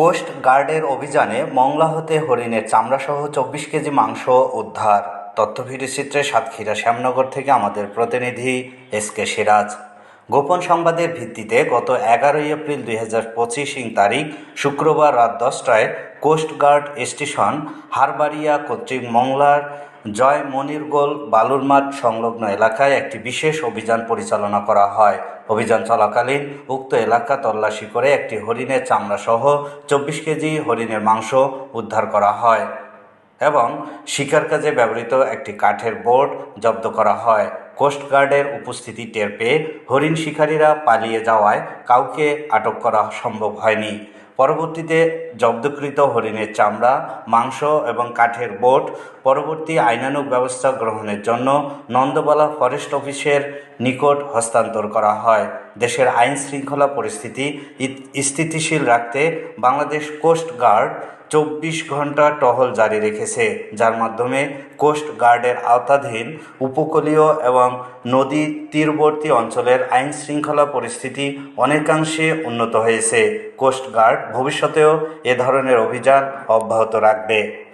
Coast গার্ডের অভিযানে মংলা হতে হরিণের চামড়াসহ চব্বিশ কেজি মাংস উদ্ধার। তথ্য ভিডিওচিত্রে সাতক্ষীরা শ্যামনগর থেকে আমাদের প্রতিনিধি এস কে সিরাজ। গোপন সংবাদের ভিত্তিতে গত এগারোই এপ্রিল দুই হাজার পঁচিশ ইং তারিখ, শুক্রবার রাত দশটায় কোস্টগার্ড স্টেশন হারবাড়িয়া কর্তৃক মংলার জয় মনিরগোল বালুরমাঠ সংলগ্ন এলাকায় একটি বিশেষ অভিযান পরিচালনা করা হয়। অভিযান চলাকালীন উক্ত এলাকা তল্লাশি করে একটি হরিণের চামড়াসহ চব্বিশ কেজি হরিণের মাংস উদ্ধার করা হয় এবং শিকার কাজে ব্যবহৃত একটি কাঠের বোর্ড জব্দ করা হয়। কোস্টগার্ডের উপস্থিতি টের পেয়ে হরিণ শিকারীরা পালিয়ে যাওয়ায় কাউকে আটক করা সম্ভব হয়নি। পরবর্তীতে জব্দকৃত হরিণের চামড়া, মাংস এবং কাঠের বোট পরবর্তী আইনানুগ ব্যবস্থা গ্রহণের জন্য নন্দবালা ফরেস্ট অফিসের নিকট হস্তান্তর করা হয়। দেশের আইন শৃঙ্খলা পরিস্থিতি স্থিতিশীল রাখতে বাংলাদেশ কোস্ট গার্ড চব্বিশ ঘণ্টা টহল জারি রেখেছে, যার মাধ্যমে কোস্ট গার্ডের আওতাধীন উপকূলীয় এবং নদী তীরবর্তী অঞ্চলের আইন শৃঙ্খলা পরিস্থিতি অনেকাংশে উন্নত হয়েছে। কোস্ট গার্ড ভবিষ্যতেও এ ধরনের অভিযান অব্যাহত রাখবে।